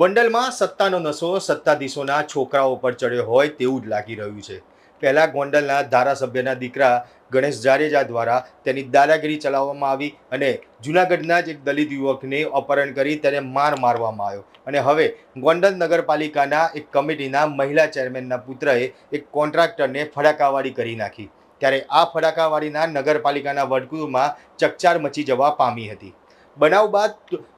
ગોંડલમાં સત્તાનો નશો સત્તાધીશોના છોકરાઓ પર ચડ્યો હોય તેવું જ લાગી રહ્યું છે. પહેલાં ગોંડલના ધારાસભ્યના દીકરા ગણેશ જાડેજા દ્વારા તેની દાદાગીરી ચલાવવામાં આવી અને જૂનાગઢના જ એક દલિત યુવકને અપહરણ કરી તેને માર મારવામાં આવ્યો. અને હવે ગોંડલ નગરપાલિકાના એક કમિટીના મહિલા ચેરમેનના પુત્રએ એક કોન્ટ્રાક્ટરને ફડાકાવાળી કરી નાખી. ત્યારે આ ફડાકાવાળીના નગરપાલિકાના વર્તુળમાં ચકચાર મચી જવા પામી હતી. બનાવ બાદ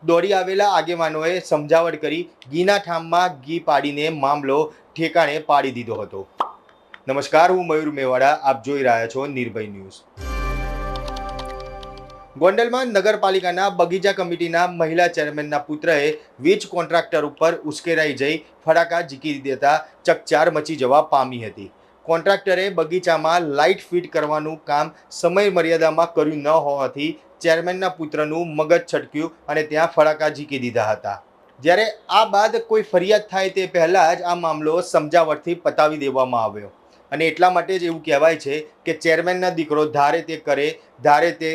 દોડી આવેલા આગેવાનોએ સમજાવટ કરી ઘીના ઠામમાં ઘી પાડીને મામલો ઠેકાણે પાડી દીધો હતો. નમસ્કાર, હું મયુર મેવાડા, આપ જોઈ રહ્યા છો નિર્ભય ન્યૂઝ. ગોંડલમાં નગરપાલિકાના બગીચા કમિટીના મહિલા ચેરમેનના પુત્રએ વીજ કોન્ટ્રાક્ટર ઉપર ઉશ્કેરાઈ જઈ ફડાકા ઝીકી દેતા ચકચાર મચી જવા પામી હતી. કોન્ટ્રાક્ટરે બગીચામાં લાઇટ ફિટ કરવાનું કામ સમય મર્યાદામાં કર્યું ન હોવાથી ચેરમેનના પુત્રનું મગજ છટક્યું અને ત્યાં ફડાકા ઝીકી દીધા હતા. જ્યારે આ બાદ કોઈ ફરિયાદ થાય તે પહેલાં જ આ મામલો સમજાવટથી પતાવી દેવામાં આવ્યો. અને એટલા માટે જ એવું કહેવાય છે કે ચેરમેનના દીકરો ધારે તે કરે, ધારે તે,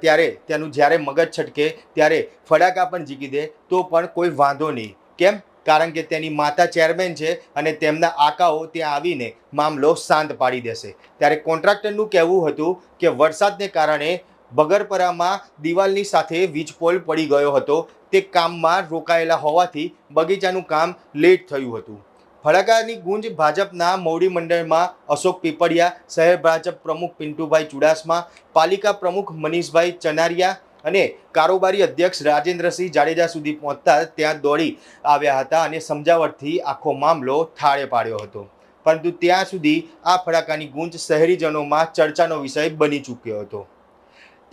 ત્યારે તેનું જ્યારે મગજ છટકે, ત્યારે ફડાકા પણ ઝીકી દે, તો પણ કોઈ વાંધો નહીં. કેમ? કારણ કે તેની માતા ચેરમેન છે અને તેમના આકાઓ ત્યાં આવીને મામલો શાંત પાડી દેશે. ત્યારે કોન્ટ્રાક્ટરનું કહેવું હતું કે વરસાદને કારણે બગરપરામાં દિવાલની સાથે વીજપોલ પડી ગયો હતો. તે કામમાં રોકાયેલા હોવાથી બગીચાનું કામ લેટ થયું હતું. ફળાકારની ગુંજ ભાજપના મોવડી મંડળમાં અશોક પીપળિયા, શહેર ભાજપ પ્રમુખ પિન્ટુભાઈ ચુડાસમા, પાલિકા પ્રમુખ મનીષભાઈ ચનારિયા અને કારોબારી અધ્યક્ષ રાજેન્દ્રસિંહ જાડેજા સુધી પહોંચતા ત્યાં દોડી આવ્યા હતા અને સમજાવટથી આખો મામલો થાળે પાડ્યો હતો. પરંતુ ત્યાં સુધી આ ફડાકાની ગુંજ શહેરીજનોમાં ચર્ચાનો વિષય બની ચૂક્યો હતો.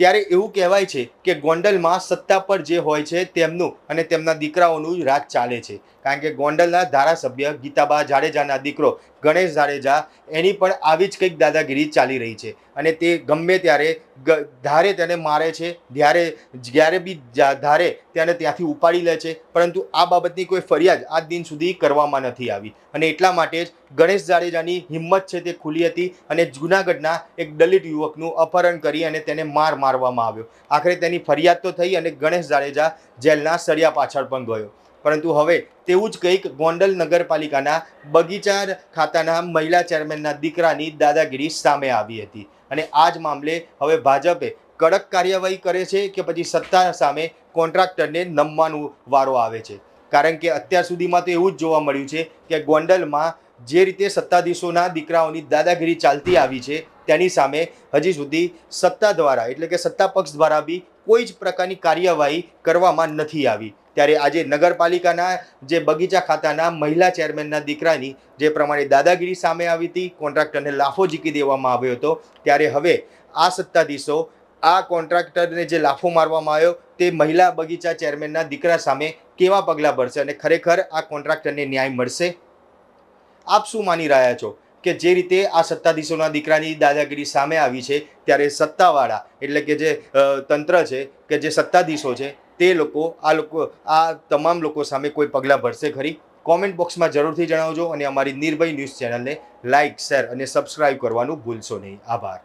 ત્યારે એવું કહેવાય છે કે ગોંડલમાં સત્તા પર જે હોય છે તેમનું અને તેમના દીકરાઓનું રાજ ચાલે છે. કારણ કે ગોંડલના ધારાસભ્ય ગીતાબા જાડેજાના દીકરો ગણેશ જાડેજા, એની પણ આવી જ કંઈક દાદાગીરી ચાલી રહી છે. અને તે ગમે ત્યારે ધારે તેને મારે છે, જ્યારે જ્યારે બી ધારે તેને ત્યાંથી ઉપાડી લે છે. પરંતુ આ બાબતની કોઈ ફરિયાદ આજ દિન સુધી કરવામાં નથી આવી. અને એટલા માટે જ ગણેશ જાડેજાની હિંમત છે તે ખુલી હતી અને જૂનાગઢના એક દલિત યુવકનું અપહરણ કરી અને તેને માર મારવામાં આવ્યો. આખરે તેની ફરિયાદ તો થઈ અને ગણેશ જાડેજા જેલના સળિયા પાછળ પણ ગયો. પરંતુ હવે તેવું જ કંઈક ગોંડલ નગરપાલિકાના બગીચા ખાતાના મહિલા ચેરમેનના દીકરાની દાદાગીરી સામે આવી હતી. અને આ જ મામલે હવે ભાજપે કડક કાર્યવાહી કરે છે કે પછી સત્તા સામે કોન્ટ્રાક્ટરને નમવાનું વારો આવે છે. કારણ કે અત્યાર સુધીમાં તો એવું જ જોવા મળ્યું છે કે ગોંડલમાં જે રીતે સત્તાધીશોના દીકરાઓની દાદાગીરી ચાલતી આવી છે, તેની સામે હજી સુધી સત્તા દ્વારા, એટલે કે સત્તા પક્ષ દ્વારા બી કોઈ જ પ્રકારની કાર્યવાહી કરવામાં નથી આવી. ત્યારે આજે નગરપાલિકાના જે બગીચા ખાતાના મહિલા ચેરમેનના દીકરાની જે પ્રમાણે દાદાગીરી સામે આવી હતી, કોન્ટ્રાક્ટરને લાફો જીકી દેવામાં આવ્યો હતો, ત્યારે હવે આ સત્તાધીશો આ કોન્ટ્રાક્ટરને જે લાફો મારવામાં આવ્યો, તે મહિલા બગીચા ચેરમેનના દીકરા સામે કેવા પગલાં ભરશે અને ખરેખર આ કોન્ટ્રાક્ટરને ન્યાય મળશે? આપ શું માની રહ્યા છો કે જે રીતે આ સત્તાધીશોના દીકરાની દાદાગીરી સામે આવી છે, ત્યારે સત્તાવાળા એટલે કે જે તંત્ર છે કે જે સત્તાધીશો છે, તે લોકો, આ લોકો, આ તમામ લોકો સામે કોઈ પગલાં ભરશે ખરી? કોમેન્ટ બોક્સમાં જરૂરથી જણાવજો અને અમારી નિર્ભય ન્યૂઝ ચેનલને લાઇક શેર અને સબસ્ક્રાઈબ કરવાનું ભૂલશો નહીં. આભાર.